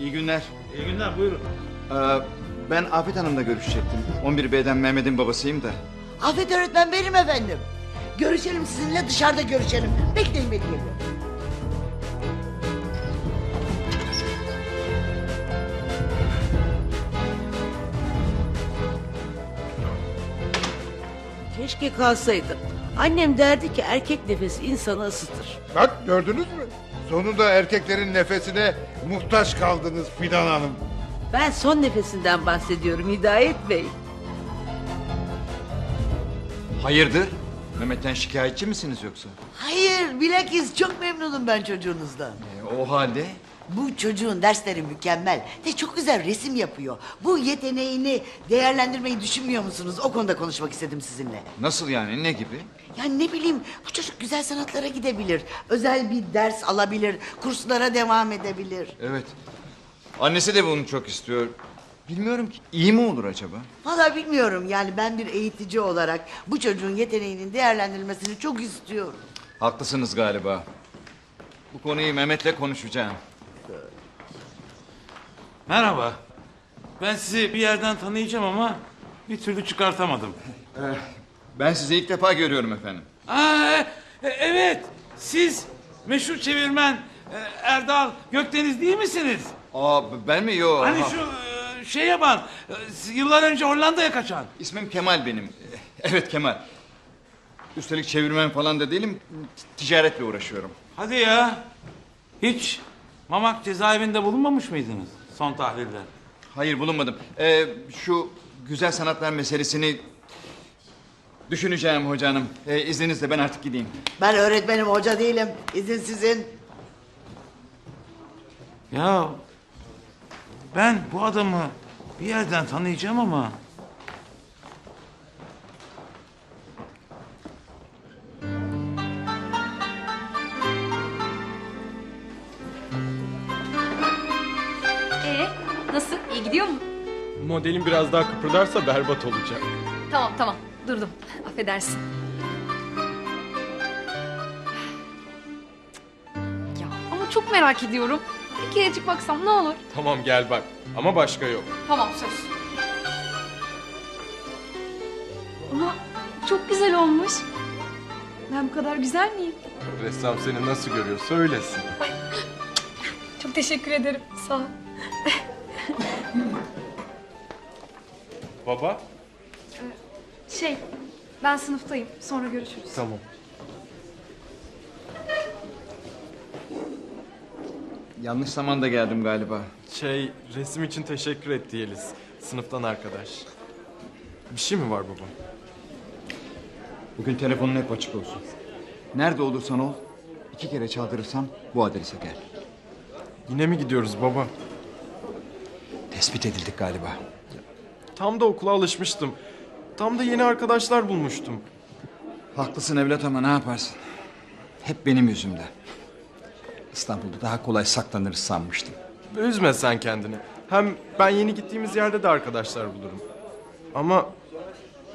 İyi günler. İyi günler buyurun. Ee, ben Afet Hanım'la görüşecektim. 11B'den Mehmet'in babasıyım da. Afet öğretmen benim efendim. Görüşelim sizinle dışarıda görüşelim. Bekleyin beni geliyorum. Keşke kalsaydım. Annem derdi ki erkek nefesi insanı ısıtır. Bak gördünüz mü? Sonunda erkeklerin nefesine muhtaç kaldınız Fidan Hanım. Ben son nefesinden bahsediyorum Hidayet Bey. Hayırdır? Mehmet'ten şikayetçi misiniz yoksa? Hayır bilakis çok memnunum ben çocuğunuzdan. Ee, o halde Bu çocuğun dersleri mükemmel ve çok güzel resim yapıyor. Bu yeteneğini değerlendirmeyi düşünmüyor musunuz? O konuda konuşmak istedim sizinle. nasıl yani ne gibi? Yani ne bileyim bu çocuk güzel sanatlara gidebilir. Özel bir ders alabilir. Kurslara devam edebilir. Evet. Annesi de bunu çok istiyor. Bilmiyorum ki iyi mi olur acaba? Valla bilmiyorum yani ben bir eğitici olarak bu çocuğun yeteneğinin değerlendirilmesini çok istiyorum. Haklısınız galiba. Bu konuyu Mehmet'le konuşacağım. Merhaba. Ben sizi bir yerden tanıyacağım ama bir türlü çıkartamadım. Ben sizi ilk defa görüyorum efendim. Aa, e- evet siz meşhur çevirmen e, Erdal Gökdeniz değil misiniz? Aa ben mi? Yo. Hani ha. şu e, şey yapan e, yıllar önce Hollanda'ya kaçan. İsmim Kemal benim. Evet Kemal. Üstelik çevirmen falan da değilim. Ticaretle uğraşıyorum. Hadi ya. Hiç Mamak cezaevinde bulunmamış mıydınız son tahliller? Hayır bulunmadım. Ee, şu güzel sanatlar meselesini düşüneceğim hoca hanım. Ee, izninizle ben artık gideyim. Ben öğretmenim hoca değilim. İzin sizin. Ya ben bu adamı bir yerden tanıyacağım ama gidiyor mu? Modelin biraz daha kıpırdarsa berbat olacak. Tamam tamam durdum. Affedersin. Ya ama çok merak ediyorum. Bir kerecik baksam ne olur? Tamam gel bak ama başka yok. Tamam söz. Ama çok güzel olmuş. Ben bu kadar güzel miyim? Ressam seni nasıl görüyorsa öylesin. Çok teşekkür ederim. Sağ ol. Baba? Şey, ben sınıftayım. Sonra görüşürüz. Tamam. Yanlış zamanda geldim galiba. Şey resim için teşekkür etti Yeliz. Sınıftan arkadaş. Bir şey mi var baba? Bugün telefonun hep açık olsun. Nerede olursan ol, iki kere çaldırırsam bu adrese gel. Yine mi gidiyoruz baba? Tespit edildik galiba. Tam da okula alışmıştım. Tam da yeni arkadaşlar bulmuştum. Haklısın evlat ama ne yaparsın? Hep benim yüzümden. İstanbul'da daha kolay saklanırız sanmıştım. Üzme sen kendini. Hem ben yeni gittiğimiz yerde de arkadaşlar bulurum. Ama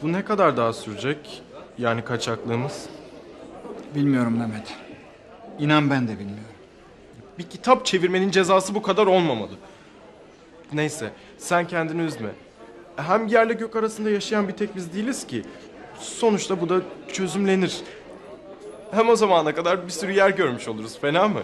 bu ne kadar daha sürecek? Yani kaçaklığımız? Bilmiyorum Mehmet. İnan ben de bilmiyorum. Bir kitap çevirmenin cezası bu kadar olmamalı. Neyse, sen kendini üzme. Hem yerle gök arasında yaşayan bir tek biz değiliz ki. Sonuçta bu da çözümlenir. Hem o zamana kadar bir sürü yer görmüş oluruz, fena mı?